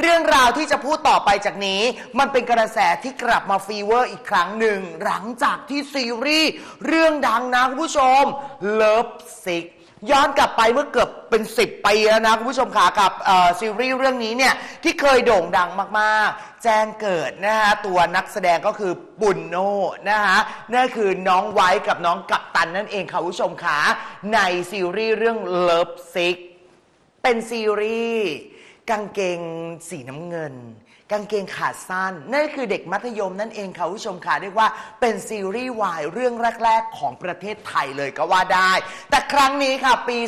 เรื่องราวที่จะพูดต่อไปจากนี้ มันเป็นกระแสที่กลับมาฟีเวอร์อีกครั้งหนึ่ง หลังจากที่ซีรีส์เรื่องดังนะคุณผู้ชม Love Sick ย้อนกลับไปเมื่อเกือบเป็น 10 ปีแล้วนะคุณผู้ชมค่ะกับซีรีส์เรื่องนี้เนี่ยที่เคยโด่งดังมากๆ แจ้งเกิดนะฮะตัวนักแสดงก็คือปุณโนนะฮะนั่นคือน้องไว้กับน้องกัปตันนั่นเองค่ะคุณผู้ชมค่ะในซีรีส์เรื่อง Love Sick เป็นซีรีส์ กางเกงสีน้ำเงิน กางเกงขาสั้น นั่นคือเด็กมัธยมนั่นเองค่ะคุณผู้ชมค่ะเรียกว่าเป็นซีรีส์วายเรื่องแรก ๆ ของประเทศไทยเลยก็ว่าได้ แต่ครั้งนี้ค่ะปี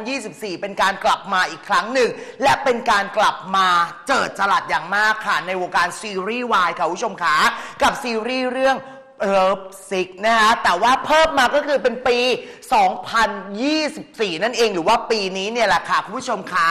2024 เป็นการกลับมาอีกครั้งหนึ่ง และเป็นการกลับมาเจิดจรัสอย่างมากค่ะ ในวงการซีรีส์วายค่ะคุณผู้ชมค่ะกับซีรีส์เรื่อง เลิฟซิกนะฮะแต่ว่าเพิ่มมาก็คือเป็นปี 2024 นั่นเองหรือว่าปีนี้เนี่ยแหละค่ะ คุณผู้ชมขา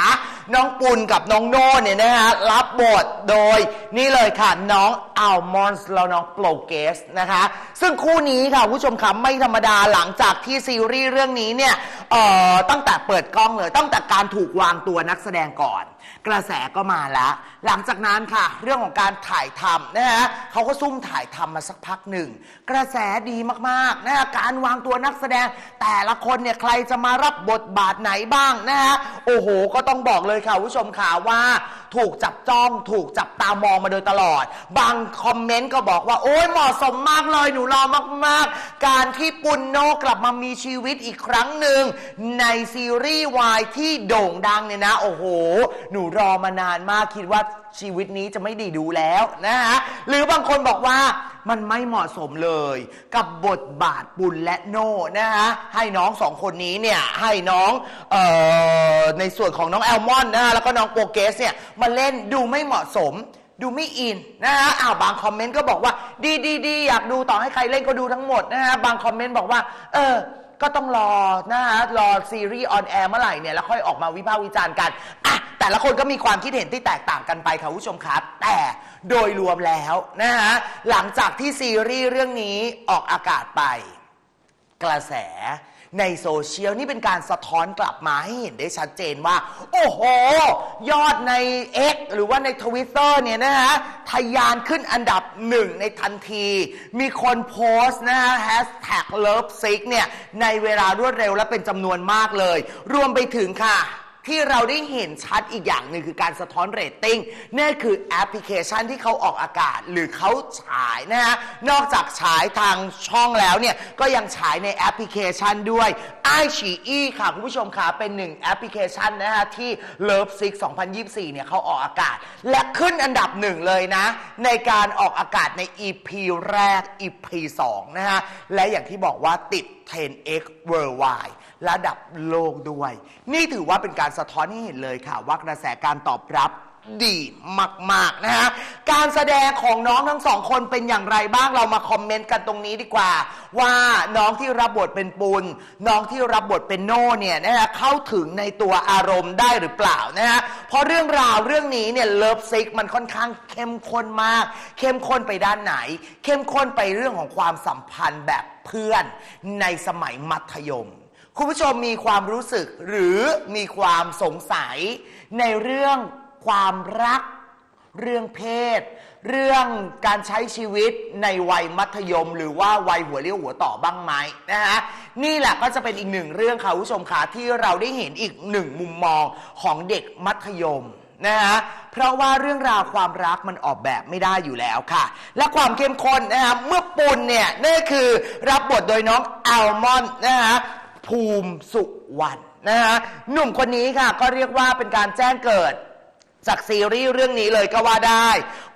น้องปุณกับน้องโน่เนี่ยนะฮะรับบทโดยนี่เลยค่ะ น้องอัลมอนส์แล้วน้องโปรเกสนะคะ ซึ่งคู่นี้ค่ะ คุณผู้ชมคะไม่ธรรมดาหลังจากที่ซีรีส์เรื่องนี้เนี่ยเอ่อตั้งแต่เปิดกล้องเลย ตั้งแต่การถูกวางตัวนักแสดงก่อน กระแสก็มาแล้วหลังจากนั้นค่ะ เรื่องของการถ่ายทำนะฮะเขาก็ซุ่มถ่ายทำมาสักพักหนึ่ง กระแสดีมากๆนะฮะการวางตัวนักแสดง แต่ละคนเนี่ยใครจะมารับบทบาทไหนบ้างนะฮะโอ้โห ก็ต้องบอกเลยค่ะผู้ชมค่ะว่า ถูกจับจ้อง ถูกจับตามองมาโดยตลอด บางคอมเมนต์ก็บอกว่า โอ้ยเหมาะสมมากเลยหนูรอมาก ๆ การที่ปุณโนกลับมามีชีวิตอีกครั้งหนึ่งในซีรีส์วายที่โด่งดังเนี่ยนะ โอ้โห หนูรอมานานมากคิดว่าชีวิตนี้จะไม่ดีดูแล้วนะฮะหรือบางคนบอกว่า มันไม่เหมาะสมเลย กับบทบาทปุณและโน่นะฮะให้น้องสองคนนี้เนี่ยให้น้องเออในส่วนของน้องแอลมอนนะฮะแล้วก็น้องโปรเกสเนี่ยมาเล่นดูไม่เหมาะสม ดูไม่อินนะฮะอ้าวบางคอมเมนต์ก็บอกว่า ดีดีดีอยากดูต่อให้ใครเล่นก็ดูทั้งหมดนะฮะบางคอมเมนต์บอกว่า เออ ก็ต้องรอนะฮะรอซีรีส์ออนแอร์เมื่อไหร่เนี่ยแล้วค่อยออกมาวิพากษ์วิจารณ์กันอะ แต่ละคนก็มีความคิดเห็นที่แตกต่างกันไปค่ะคุณผู้ชมครับ แต่โดยรวมแล้วนะฮะหลังจากที่ซีรีส์เรื่องนี้ออกอากาศไป กระแสในโซเชียลนี่เป็นการสะท้อนกลับมาให้เห็นได้ชัดเจนว่า โอ้โห ยอดใน X หรือว่าในทวิตเตอร์เนี่ยนะฮะทะยานขึ้นอันดับหนึ่งในทันที มีคนโพสต์นะฮะแฮชแท็กเลิฟซิกเนี่ย ในเวลารวดเร็วและเป็นจำนวนมากเลย รวมไปถึงค่ะ ที่เราได้เห็นชัดอีกอย่างหนึ่งคือการสะท้อนเรตติ้งนั่คือแอปพลิเคชันที่เขาออกอากาศหรือเขาฉายนะฮะนอกจากฉายทางช่องแล้วเนี่ยก็ยังฉายในแอปพลิเคชันด้วยไอฉีอีค่ะ คุณผู้ชมค่ะเป็นหนึ่งแอปพลิเคชันนะฮะที่ Love Six 2024 เนี่ยเขาออกอากาศ และขึ้นอันดับหนึ่งเลยนะ ในการออกอากาศใน EP แรก EP 2 นะฮะ และอย่างที่บอกว่าติด 10x worldwide ระดับโลกด้วย นี่ถือว่าเป็นการสะท้อนให้เห็นเลยค่ะ ว่ากระแสการตอบรับ ดีมาก ๆ นะฮะ การแสดงของน้องทั้งสองคนเป็นอย่างไรบ้างเรามาคอมเมนต์กันตรงนี้ดีกว่า ว่าน้องที่รับบทเป็นปุณน้องที่รับบทเป็นโน่เนี่ยนะฮะเข้าถึงในตัวอารมณ์ได้หรือเปล่านะฮะเพราะเรื่องราวเรื่องนี้เนี่ยเลิฟซิกมันค่อนข้างเข้มข้นมาก เข้มข้นไปด้านไหน เข้มข้นไปเรื่องของความสัมพันธ์แบบเพื่อนในสมัยมัธยมคุณผู้ชมมีความรู้สึกหรือมีความสงสัยในเรื่อง ความรัก เรื่องเพศ เรื่องการใช้ชีวิตในวัยมัธยม หรือว่าวัยหัวเลี้ยวหัวต่อบ้างไหมนะฮะนี่แหละก็จะเป็นอีกหนึ่งเรื่องค่ะคุณผู้ชมค่ะที่เราได้เห็นอีกหนึ่งมุมมองของเด็กมัธยมนะฮะเพราะว่าเรื่องราวความรักมันออกแบบไม่ได้อยู่แล้วค่ะ และความเข้มข้นนะฮะเมื่อปุณเนี่ยนั่นคือรับบทโดยน้องอัลมอนนะฮะภูมิสุวรรณนะฮะหนุ่มคนนี้ค่ะก็เรียกว่าเป็นการแจ้งเกิด จากซีรีส์เรื่องนี้เลยก็ว่าได้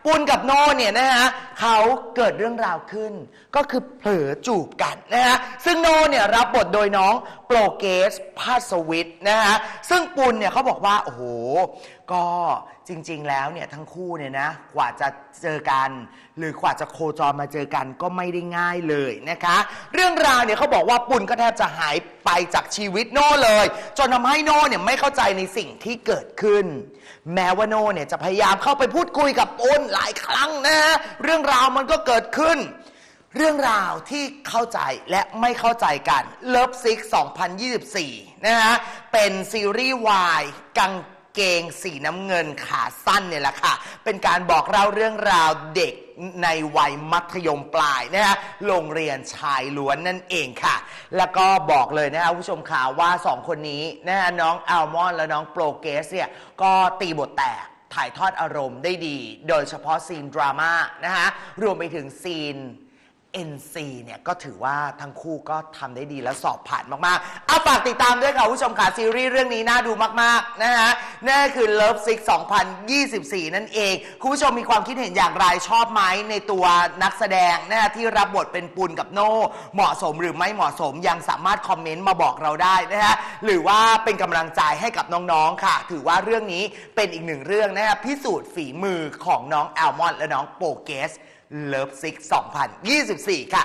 ปุณกับโน่เนี่ยนะฮะ เขาเกิดเรื่องราวขึ้น ก็คือเผลอจูบกันนะฮะซึ่งโน่เนี่ยรับบทโดยน้องโปรเกสพาสวิทนะฮะซึ่งปุณเนี่ยเขาบอกว่า โอ้โห ก็จริง ๆ แล้วเนี่ยทั้งคู่เนี่ยนะกว่าจะเจอกัน หรือกว่าจะโคจรมาเจอกันก็ไม่ได้ง่ายเลยนะคะ เรื่องราวเนี่ยเขาบอกว่าปุณก็แทบจะหายไปจากชีวิตโน่เลย จนทำให้โน่เนี่ยไม่เข้าใจในสิ่งที่เกิดขึ้น แม้ว่าโน่เนี่ยจะพยายามเข้าไปพูดคุยกับปุณหลายครั้งนะฮะเรื่องราวมันก็เกิดขึ้น เรื่องราวที่เข้าใจและไม่เข้าใจกัน Love Six 2024 นะฮะ เป็นซีรีส์วายกางเกงสีน้ำเงินขาสั้นเนี่ยแหละค่ะ เป็นการบอกเล่าเรื่องราวเด็กในวัยมัธยมปลายนะฮะ โรงเรียนชายล้วนนั่นเองค่ะ แล้วก็บอกเลยนะฮะผู้ชมข่าวว่าสองคนนี้นะฮะน้องอัลมอนและน้องโปรเกสเนี่ย ก็ตีบทแตก ถ่ายทอดอารมณ์ได้ดี โดยเฉพาะซีนดราม่านะคะรวมไปถึงซีน NC เนี่ยก็ถือว่าทั้งคู่ก็ทำได้ดีและสอบผ่านมาก ๆ เอาฝากติดตามด้วยค่ะผู้ชมค่ะซีรีส์เรื่องนี้น่าดูมาก ๆ นะฮะนั่นคือ Love Six 2024 นั่นเอง คุณผู้ชมมีความคิดเห็นอย่างไรชอบไหมในตัวนักแสดงนะฮะที่รับบทเป็นปุนกับโน่เหมาะสมหรือไม่เหมาะสมยังสามารถคอมเมนต์มาบอกเราได้นะฮะหรือว่าเป็นกำลังใจให้กับน้อง ๆ ค่ะ ถือว่าเรื่องนี้เป็นอีกหนึ่งเรื่องนะฮะพิสูจน์ฝีมือของน้องแอลมอนและน้องโปรเกส เลิฟซิก2024 ค่ะ